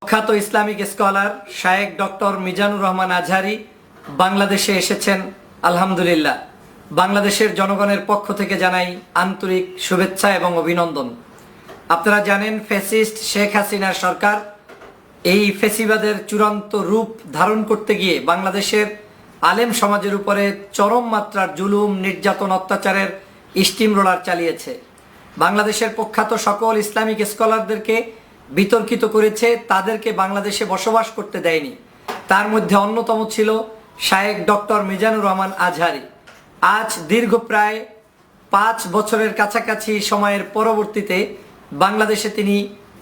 প্রখ্যাত Islamic scholar শায়েক doctor Mizanur Rahman Azhari বাংলাদেশে এসেছেন, আলহামদুলিল্লাহ। বাংলাদেশের জনগণের পক্ষ থেকে জানাই আন্তরিক শুভেচ্ছা এবং অভিনন্দন। আপনারা জানেন ফেসিস্ট শেখ হাসিনার সরকার এই ফেসিবাদের চূড়ান্ত রূপ ধারণ করতে গিয়ে বাংলাদেশের আলেম সমাজের উপরে চরম মাত্রার জুলুম, নির্যাতন, অত্যাচারের স্টিম রোলার চালিয়েছে। বাংলাদেশের প্রখ্যাত সকল ইসলামিক স্কলারদেরকে বিতর্কিত করেছে, তাদেরকে বাংলাদেশে বসবাস করতে দেয়নি। তার মধ্যে অন্যতম ছিল শায়েক ডক্টর মিজানুর রহমান আজহারি। আজ দীর্ঘ প্রায় পাঁচ বছরের কাছাকাছি সময়ের পরবর্তীতে বাংলাদেশে তিনি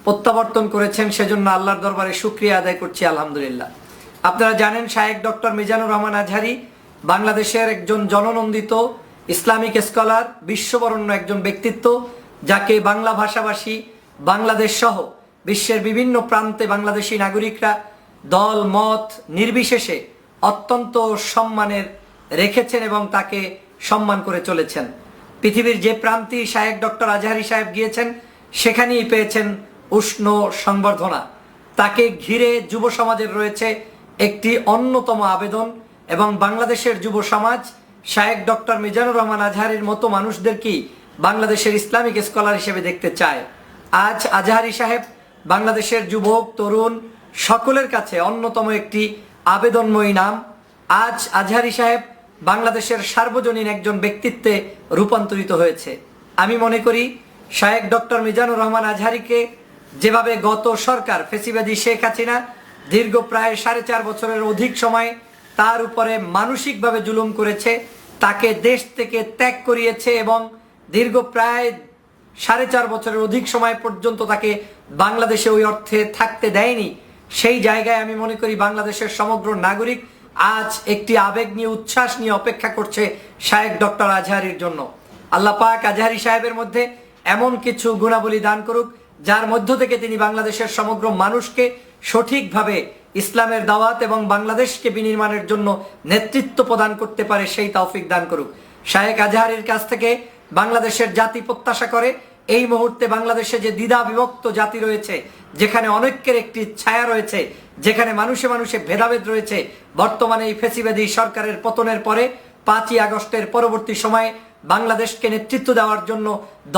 প্রত্যাবর্তন করেছেন, সেজন্য আল্লাহর দরবারে শুক্রিয়া আদায় করছি, আলহামদুলিল্লাহ। আপনারা জানেন, শায়েক ডক্টর মিজানুর রহমান আজহারি বাংলাদেশের একজন জননন্দিত ইসলামিক স্কলার, বিশ্ববরণ্য একজন ব্যক্তিত্ব। যাকে বাংলা ভাষাভাষী, বাংলাদেশ সহ বিশ্বের বিভিন্ন প্রান্তে বাংলাদেশি নাগরিকরা দল, মত নির্বিশেষে অত্যন্ত সম্মানের রেখেছেন এবং তাকে সম্মান করে চলেছেন। পৃথিবীর যে প্রান্তি শায়েক ডক্টর আজহারি সাহেব গিয়েছেন, সেখানেই পেয়েছেন উষ্ণ সংবর্ধনা। তাকে ঘিরে যুব সমাজের রয়েছে একটি অন্যতম আবেদন এবং বাংলাদেশের যুব সমাজ, শায়েক ডক্টর মিজানুর রহমান আজহারির মতো মানুষদেরকেই বাংলাদেশের ইসলামিক স্কলার হিসেবে দেখতে চায়। আজ আজহারি সাহেব বাংলাদেশের যুবক, তরুণ সকলের কাছে অন্যতম একটি আবেদনময়ী নাম। আজ আজহারি সাহেব বাংলাদেশের সার্বজনীন একজন ব্যক্তিত্বে রূপান্তরিত হয়েছে। আমি মনে করি শায়েক ডক্টর মিজানুর রহমান আজহারিকে যেভাবে গত সরকার ফেসিবাদী শেখ হাসিনা দীর্ঘ প্রায় সাড়ে চার বছরের অধিক সময় তার উপরে মানসিকভাবে জুলুম করেছে, তাকে দেশ থেকে ত্যাগ করিয়েছে এবং দীর্ঘ প্রায় সাড়ে চার বছরের অধিক সময় পর্যন্ত তাকে বাংলাদেশে ওই অর্থে থাকতে দেয়নি। সেই জায়গায় আমি মনে করি বাংলাদেশের সমগ্র নাগরিক আজ একটি আবেগ নিয়ে, উচ্ছ্বাস নিয়ে অপেক্ষা করছে শায়েক ডক্টর আজহারির জন্য। আল্লাহ পাক আজহারি সাহেবের মধ্যে এমন কিছু গুণাবলী দান করুক, যার মধ্য থেকে তিনি বাংলাদেশের সমগ্র মানুষকে সঠিকভাবে ইসলামের দাওয়াত এবং বাংলাদেশকে বিনির্মাণের জন্য নেতৃত্ব প্রদান করতে পারে সেই তৌফিক দান করুক। শায়েক আজহারির কাছ থেকে বাংলাদেশের জাতি প্রত্যাশা করে, এই মুহূর্তে বাংলাদেশে যে দ্বিধা বিভক্ত জাতি রয়েছে, যেখানে অনেকের একটি ছায়া রয়েছে, যেখানে মানুষে মানুষে ভেদাভেদ রয়েছে, বর্তমানে এই ফেসিবাদী সরকারের পতনের পরে পাঁচই আগস্টের পরবর্তী সময়ে বাংলাদেশকে নেতৃত্ব দেওয়ার জন্য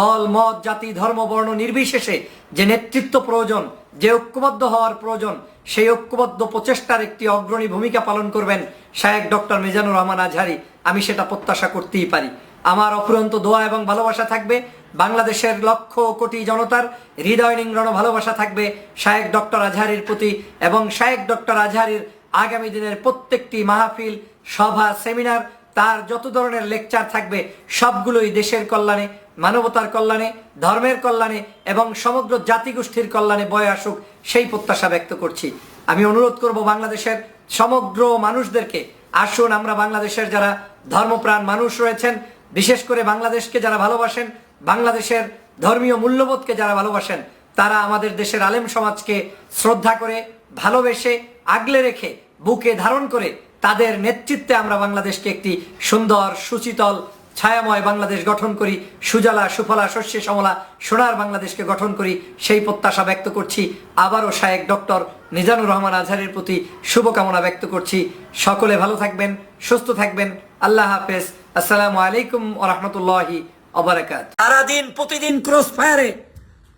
দল, মত, জাতি, ধর্ম, বর্ণ নির্বিশেষে যে নেতৃত্ব প্রয়োজন, যে ঐক্যবদ্ধ হওয়ার প্রয়োজন, সেই ঐক্যবদ্ধ প্রচেষ্টার একটি অগ্রণী ভূমিকা পালন করবেন শায়েক ডক্টর মিজানুর রহমান আজহারি। আমি সেটা প্রত্যাশা করতেই পারি। আমার অফুরন্ত দোয়া এবং ভালোবাসা থাকবে বাংলাদেশের লক্ষ কোটি জনতার হৃদয় নিংড়ানো ভালোবাসা থাকবে শায়েক ডক্টর আজহারির প্রতি এবং শায়েক ডক্টর আজহারির আগামী দিনের প্রত্যেকটি মাহফিল, সভা, সেমিনার, তার যত ধরনের লেকচার থাকবে সবগুলোই দেশের কল্যাণে, মানবতার কল্যাণে, ধর্মের কল্যাণে এবং সমগ্র জাতিগোষ্ঠীর কল্যাণে বয়ে আসুক সেই প্রত্যাশা ব্যক্ত করছি। আমি অনুরোধ করব বাংলাদেশের সমগ্র মানুষদেরকে, আসুন আমরা বাংলাদেশের যারা ধর্মপ্রাণ মানুষ রয়েছেন বিশেষ করে বাংলাদেশকে যারা ভালোবাসেন, বাংলাদেশের ধর্মীয় মূল্যবোধকে যারা ভালোবাসেন, তারা আমাদের দেশের আলেম সমাজকে শ্রদ্ধা করে, ভালোবেসে, আগলে রেখে, বুকে ধারণ করে তাদের নেতৃত্বে আমরা বাংলাদেশকে একটি সুন্দর সুচিতল ছায়াময় বাংলাদেশ গঠন করি। সুজলা, সুফলা, শস্যে সমলা, সোনার বাংলাদেশকে গঠন করি। সেই প্রত্যাশা ব্যক্ত করছি। আবারও শায়েক ডক্টর নিজানুর রহমান আজহারের প্রতি শুভকামনা ব্যক্ত করছি। সকলে ভালো থাকবেন, সুস্থ থাকবেন। আল্লাহ হাফেজ। আসসালামু আলাইকুম ওরহমতুল্লাহি অবরাকাত সারাদিন, প্রতিদিন ক্রস ফায়ারে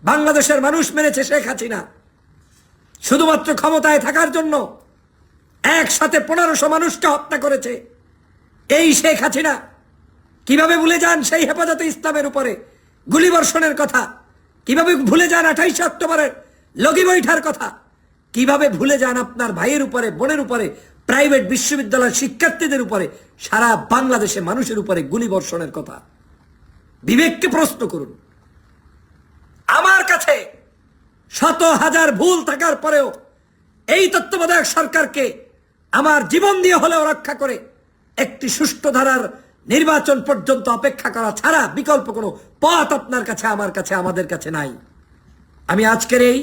বাংলাদেশের মানুষ মেরেছে শেখ হাসিনা। শুধুমাত্র ক্ষমতায় থাকার জন্য একসাথে পনেরোশো মানুষকে হত্যা করেছে এই শেখ হাসিনা। কীভাবে ভুলে যান সেই হেফাজতে ইসলামের উপরে গুলিবর্ষণের কথা? কীভাবে ভুলে যান আঠাইশে অক্টোবরের লগি বৈঠার কথা? কীভাবে ভুলে যান আপনার ভাইয়ের উপরে, বোনের উপরে প্রাইভেট বিশ্ববিদ্যালয়ের শিক্ষার্থীদের উপরে সারা বাংলাদেশে মানুষের উপরে গুলিবর্ষণের কথা। বিবেককে প্রশ্ন করুন। আমার কাছে শত হাজার ভুল থাকার পরেও এই তত্ত্বাবধায়ক সরকারকে আমার জীবন দিয়ে হলেও রক্ষা করে একটি সুষ্ঠু ধারার নির্বাচন পর্যন্ত অপেক্ষা করা ছাড়া বিকল্প কোনো পথ আপনার কাছে, আমার কাছে, আমাদের কাছে নাই। আমি আজকের এই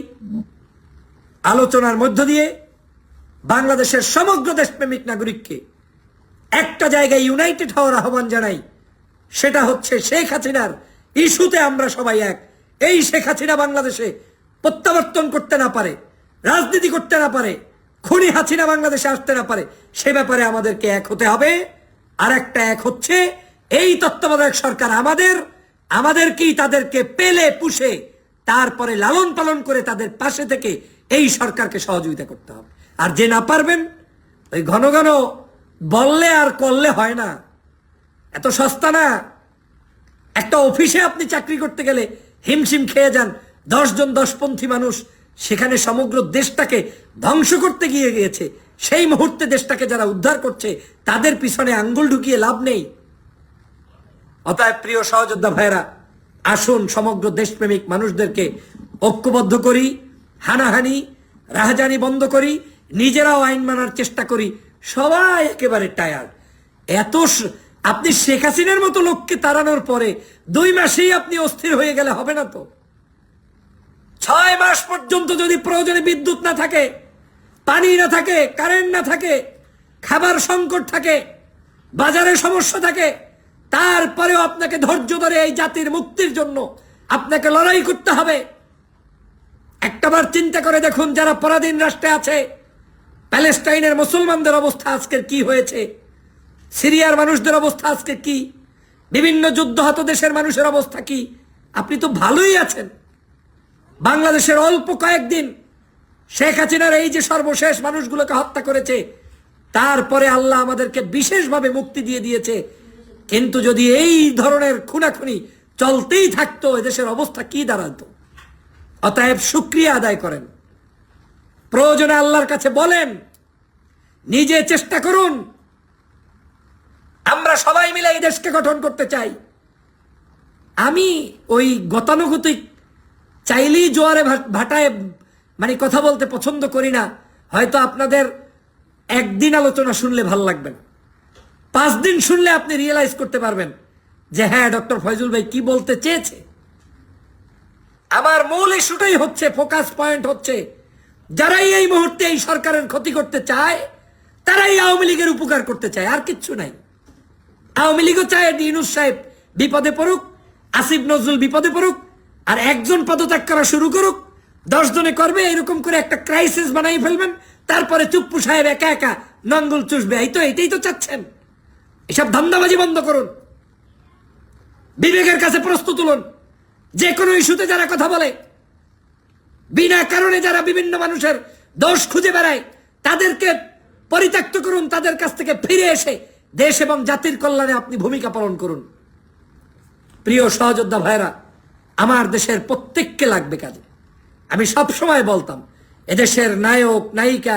আলোচনার মধ্য দিয়ে বাংলাদেশের সমগ্র দেশপ্রেমিক নাগরিককে একটা জায়গায় ইউনাইটেড হওয়ার আহ্বান জানাই, সেটা হচ্ছে শেখ হাসিনার ইস্যুতে আমরা সবাই এক। এই শেখ হাসিনা বাংলাদেশে প্রত্যাবর্তন করতে না পারে, রাজনীতি করতে না পারে, খুনি হাসিনা বাংলাদেশে আসতে না পারে, সে ব্যাপারে আমাদেরকে এক হতে হবে। আর একটা এক হচ্ছে, এই তত্ত্বাবধায়ক সরকার আমাদের, আমাদেরকেই তাদেরকে পেলে পুষে, তারপরে লালন পালন করে তাদের পাশে থেকে এই সরকারকে সহযোগিতা করতে হবে। আর যে না পারবেন, ওই ঘন ঘন বললে আর করলে হয় না। এত সস্তা না। একটা অফিসে আপনি চাকরি করতে গেলে হিমশিম খেয়ে যান দশজন দশপন্থী মানুষ সেখানে সমগ্র দেশটাকে ধ্বংস করতে গিয়ে গিয়েছে সেই মুহূর্তে দেশটাকে যারা উদ্ধার করছে, তাদের পিছনে আঙ্গুল ঢুকিয়ে লাভ নেই। অতএব প্রিয় সহযোদ্ধা ভাইরা আসুন সমগ্র দেশপ্রেমিক মানুষদেরকে ঐক্যবদ্ধ করি, হানাহানি, রাহাজানি বন্ধ করি নিজেরাও আইন মানার চেষ্টা করি, সবাই একেবারে টায়ার্ড। এত আপনি শেখ হাসিনার মতো লোককে তাড়ানোর পরে দুই মাসেই আপনি অস্থির হয়ে গেলে হবে না তো? ছয় মাস পর্যন্ত যদি প্রয়োজনে বিদ্যুৎ না থাকে, পানি না থাকে, কারেন্ট না থাকে, খাবার সংকট থাকে, বাজারে সমস্যা থাকে, তারপরেও আপনাকে ধৈর্য ধরে এই জাতির মুক্তির জন্য আপনাকে লড়াই করতে হবে। একটাবার চিন্তা করে দেখুন, যারা পরাধীন রাষ্ট্রে আছে প্যালেস্টাইনের মুসলমানদের অবস্থা আজকের কি হয়েছে? সিরিয়ার মানুষদের অবস্থা আজকে কি? বিভিন্ন যুদ্ধহত দেশের মানুষের অবস্থা কি? আপনি তো ভালোই আছেন। বাংলাদেশের অল্প কয়েকদিন শেখ হাসিনার এই যে সর্বশেষ মানুষগুলোকে হত্যা করেছে, তারপরে আল্লাহ আমাদেরকে বিশেষভাবে মুক্তি দিয়ে দিয়েছে। কিন্তু যদি এই ধরনের খুনাখুনি চলতেই থাকতো, এদেশের অবস্থা কি দাঁড়াতো? অতএব সুক্রিয়া আদায় করেন। প্রয়োজনে আল্লাহর কাছে বলেন, নিজে চেষ্টা করুন। আমরা সবাই মিলে এই দেশকে গঠন করতে চাই। আমি ওই গতানুগতিক, চাইলেই জোয়ারে ভাটায় মানে কথা বলতে পছন্দ করি না। হয়তো আপনাদের একদিন আলোচনা শুনলে ভালো লাগবে না। পাঁচ দিন শুনলে আপনি রিয়েলাইজ করতে পারবেন যে হ্যাঁ ডক্টর ফয়জুল ভাই কি বলতে চেয়েছে। আমার মূল ইস্যুটাই হচ্ছে ফোকাস পয়েন্ট হচ্ছে যারাই এই মুহূর্তে এই সরকারের ক্ষতি করতে চায়, তারাই আওয়ামী লীগের উপকার করতে চায়, আর কিচ্ছু নাই। আওয়ামী লীগও চায় ইউনুস সাহেব বিপদে পড়ুক, আসিফ নজরুল বিপদে পড়ুক, আর একজন পদত্যাগ করা শুরু করুক। দশ জনে করবে, এরকম করে একটা ক্রাইসিস বানাই ফেলবেন, তারপরে চুপ্পু সাহেব একা একা নঙ্গল চুষবে। এই তো এটাই তো চাচ্ছেন। এসব ধান্দাবাজি বন্ধ করুন। বিবেকের কাছে প্রশ্ন তুলুন। যে কোনো ইস্যুতে যারা কথা বলে বিনা কারণে যারা বিভিন্ন মানুষের দোষ খুঁজে বেড়ায়, তাদেরকে পরিত্যক্ত করুন, তাদের কাছ থেকে ফিরে এসে দেশ এবং জাতির কল্যাণে আপনি ভূমিকা পালন করুন। প্রিয় সহযোদ্ধা ভাইরা আমার দেশের প্রত্যেককে লাগবে কাজে। আমি সবসময় বলতাম, এদেশের নায়ক, নায়িকা